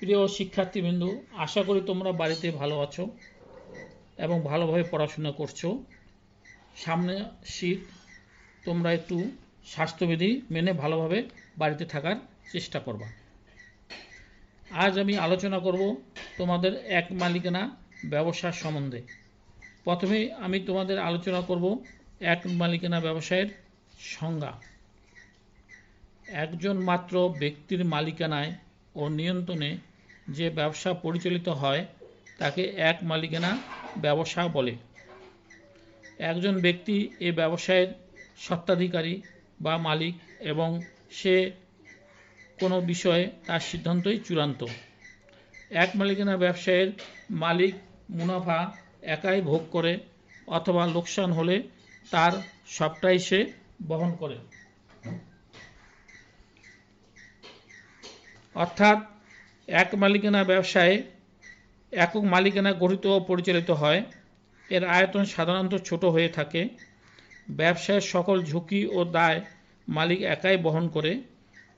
প্রিয় শিক্ষার্থীবৃন্দু, আশা করি তোমরা বাড়িতে ভালো আছো এবং ভালোভাবে পড়াশোনা করছ। সামনে শীত, তোমরা একটু স্বাস্থ্যবিধি মেনে ভালোভাবে বাড়িতে থাকার চেষ্টা করবা। আজ আমি আলোচনা করব তোমাদের এক মালিকানা ব্যবসার সম্বন্ধে। প্রথমে আমি তোমাদের আলোচনা করব এক মালিকানা ব্যবসায়ের সংজ্ঞা। একজন মাত্র ব্যক্তির মালিকানায় ও নিয়ন্ত্রণে যে ব্যবসা পরিচালিত হয়, তাকে এক মালিকানা ব্যবসা বলে। একজন ব্যক্তি এ ব্যবসায়ের স্বত্বাধিকারী বা মালিক এবং সে কোনো বিষয়ে তার সিদ্ধান্তই চূড়ান্ত। এক মালিকানা ব্যবসায়ের মালিক মুনাফা একাই ভোগ করে অথবা লোকসান হলে তার সবটাই সে বহন করে। অর্থাৎ এক মালিকানা ব্যবসায় একক মালিকানা গঠিত ও পরিচালিত হয়। এর আয়তন সাধারণত ছোট হয়ে থাকে। ব্যবসায়ের সকল ঝুঁকি ও দায় মালিক একাই বহন করে।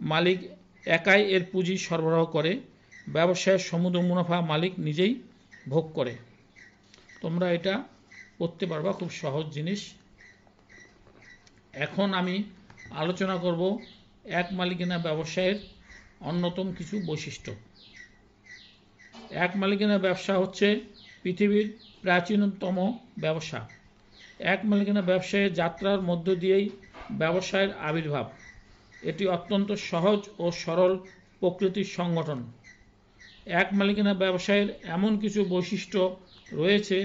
মালিক একাই এর পুঁজি সরবরাহ করে। ব্যবসায়ের সমুদ্র মুনাফা মালিক নিজেই ভোগ করে। তোমরা এটা করতে পারবা, খুব সহজ জিনিস। এখন আমি আলোচনা করব এক মালিকানা ব্যবসায়ের অন্যতম কিছু বৈশিষ্ট্য। এক মালিকানা ব্যবসা হচ্ছে পৃথিবীর প্রাচীনতম ব্যবসা। এক মালিকানা ব্যবসায়ের যাত্রার মধ্য দিয়েই ব্যবসায়ের আবির্ভাব। এটি অত্যন্ত সহজ ও সরল প্রকৃতির সংগঠন। এক মালিকানা ব্যবসায়ের এমন কিছু বৈশিষ্ট্য রয়েছে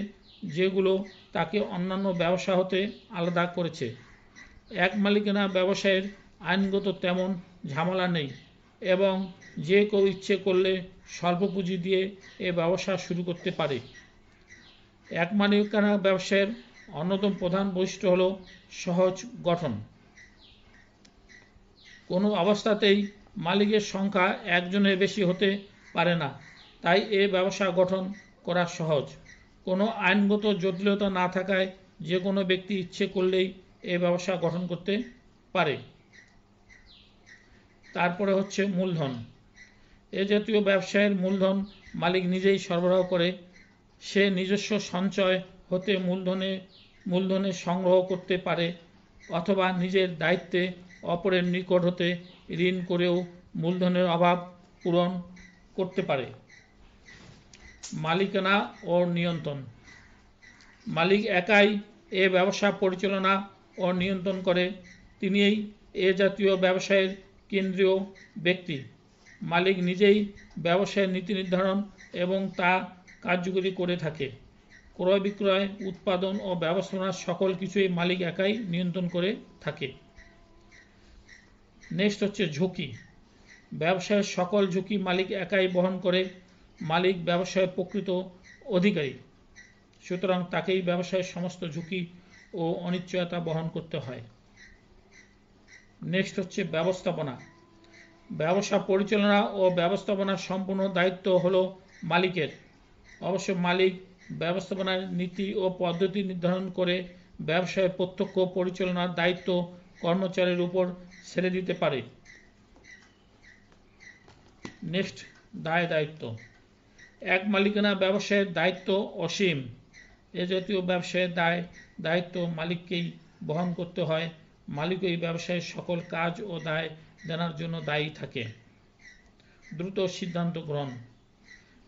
যেগুলো তাকে অন্যান্য ব্যবসা হতে আলাদা করেছে। এক মালিকানা ব্যবসায়ের আইনগত তেমন ঝামেলা নেই। এবং যে কেউ ইচ্ছে করলে স্বল্প পুঁজি দিয়ে এ ব্যবসা শুরু করতে পারে। এক মালিকানা ব্যবসায়ের অন্যতম প্রধান বৈশিষ্ট্য হল সহজ গঠন। কোনো অবস্থাতেই মালিকের সংখ্যা একজনের বেশি হতে পারে না, তাই এ ব্যবসা গঠন করা সহজ। কোনো আইনগত জটিলতা না থাকায় যে কোনো ব্যক্তি ইচ্ছে করলেই এ ব্যবসা গঠন করতে পারে। তারপরে হচ্ছে মূলধন। এ জাতীয় ব্যবসায়ের মূলধন মালিক নিজেই সরবরাহ করে। সে নিজস্ব সঞ্চয় হতে মূলধনে মূলধনে সংগ্রহ করতে পারে অথবা নিজের দায়িত্বে অপরের নিকট হতে ঋণ করেও মূলধনের অভাব পূরণ করতে পারে। মালিকানা ও নিয়ন্ত্রণ। মালিক একাই এ ব্যবসা পরিচালনা ও নিয়ন্ত্রণ করে। তিনিই এ জাতীয় ব্যবসায়ের কেন্দ্রীয় ব্যক্তি। মালিক নিজেই ব্যবসায়ের নীতি নির্ধারণ এবং তা কার্যকরী করে থাকে। ক্রয় বিক্রয়, উৎপাদন ও ব্যবস্থাপনার সকল কিছুই মালিক একাই নিয়ন্ত্রণ করে থাকে। নেক্সট হচ্ছে ঝুঁকি। ব্যবসায়ের সকল ঝুঁকি মালিক একাই বহন করে। মালিক ব্যবসায়ের প্রকৃত অধিকারী। সুতরাং তাকেই ব্যবসায়ের সমস্ত ঝুঁকি ও অনিশ্চয়তা বহন করতে হয়। নেক্সট হচ্ছে ব্যবস্থাপনা। ব্যবসা পরিচালনা ও ব্যবস্থাপনার সম্পূর্ণ দায়িত্ব হলো মালিকের। অবশ্য মালিক ব্যবস্থাপনার নীতি ও পদ্ধতি নির্ধারণ করে ব্যবসায় প্রত্যক্ষ পরিচালনার দায়িত্ব কর্মচারীর উপর ছেড়ে দিতে পারে। নেক্সট দায় দায়িত্ব। এক মালিকানা ব্যবসায়ের দায়িত্ব অসীম। এ জাতীয় ব্যবসায়ের দায়, দায়িত্ব মালিককেই বহন করতে হয়। মালিক এই ব্যবসায়ের সকল কাজ ও দায় জানার জন্য দায়ী থাকে। দ্রুত সিদ্ধান্ত গ্রহণ।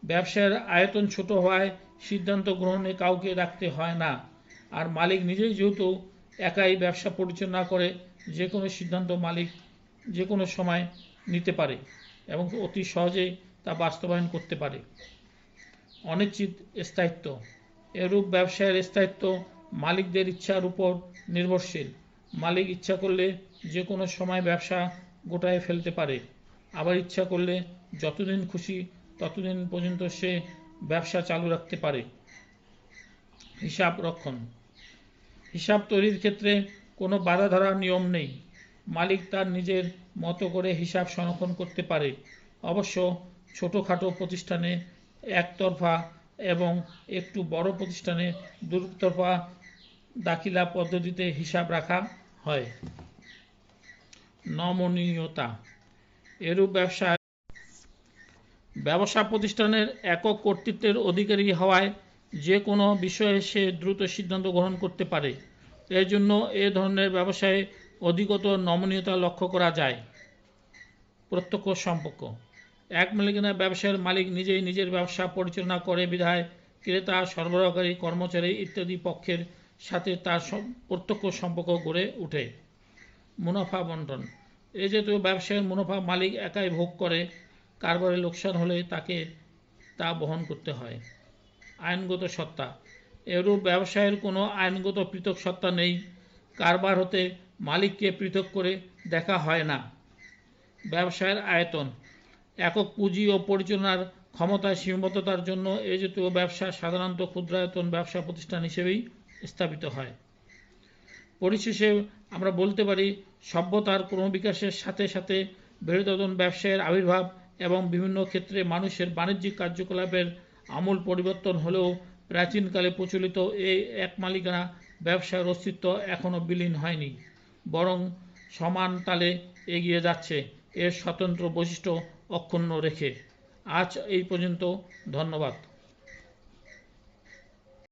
ব্যবসায়ের আয়তন ছোট হওয়ায় সিদ্ধান্ত গ্রহণে কাউকে রাখতে হয় না। আর মালিক নিজেই যেহেতু একাই ব্যবসা পরিচালনা করে যে কোনো সিদ্ধান্ত মালিক যে কোনো সময় নিতে পারে এবং অতি সহজেই তা বাস্তবায়ন করতে পারে। অনিশ্চিত স্থায়িত্ব। এরূপ ব্যবসায়ের স্থায়িত্ব মালিকদের ইচ্ছার উপর নির্ভরশীল। মালিক ইচ্ছা করলে যে কোনো সময় ব্যবসা গোটায় ফেলতে পারে। আবার ইচ্ছা করলে যতদিন খুশি ততদিন পর্যন্ত সে ব্যবসা চালু রাখতে পারে। হিসাব রক্ষণ। হিসাব তৈরির ক্ষেত্রে কোনো বাধা ধরার নিয়ম নেই। মালিক তার নিজের মতো করে হিসাব সংরক্ষণ করতে পারে। অবশ্য ছোটোখাটো প্রতিষ্ঠানে একতরফা এবং একটু বড় প্রতিষ্ঠানে দুতরফা দাখিলা পদ্ধতিতে হিসাব রাখা হয়। নমনীয়তা। এরূপ ব্যবসা ব্যবসা প্রতিষ্ঠানের একক কর্তৃত্বের অধিকারী হওয়ায় যে কোনো বিষয়ে সে দ্রুত সিদ্ধান্ত গ্রহণ করতে পারে। এর জন্য এ ধরনের ব্যবসায়ে অধিকতর নমনীয়তা লক্ষ্য করা যায়। প্রত্যক্ষ সম্পর্ক। এক মালিকানা ব্যবসায়ের মালিক নিজেই নিজের ব্যবসা পরিচালনা করে, বিধায় ক্রেতা, সরবরাহকারী, কর্মচারী ইত্যাদি পক্ষের সাথে তার প্রত্যক্ষ সম্পর্ক গড়ে ওঠে। মুনাফা বন্টন। এই জাতীয় ব্যবসায়ের মুনাফা মালিক একাই ভোগ করে, কারবারে লোকসান হলে তাকে তা বহন করতে হয়। আইনগত সত্তা। এরূপ ব্যবসায়ের কোনো আইনগত পৃথক সত্তা নেই। কারবার হতে মালিককে পৃথক করে দেখা হয় না। ব্যবসায়ের আয়তন। একক পুঁজি ও পরিচালনার ক্ষমতায় সীমাবদ্ধতার জন্য এই জাতীয় ব্যবসা সাধারণত ক্ষুদ্রায়তন ব্যবসা প্রতিষ্ঠান হিসেবেই স্থাপিত হয়। পরিশেষে আমরা বলতে পারি, সভ্যতার ক্রমবিকাশের সাথে সাথে বৃহদায়তন ব্যবসায়ের আবির্ভাব এবং বিভিন্ন ক্ষেত্রে মানুষের বাণিজ্যিক কার্যকলাপের আমূল পরিবর্তন হলেও প্রাচীনকালে প্রচলিত এই এক মালিকানা ব্যবসার অস্তিত্ব এখনও বিলীন হয়নি, বরং সমান তালে এগিয়ে যাচ্ছে, এর স্বতন্ত্র বৈশিষ্ট্য অক্ষুণ্ণ রেখে। আজ এই পর্যন্ত, ধন্যবাদ।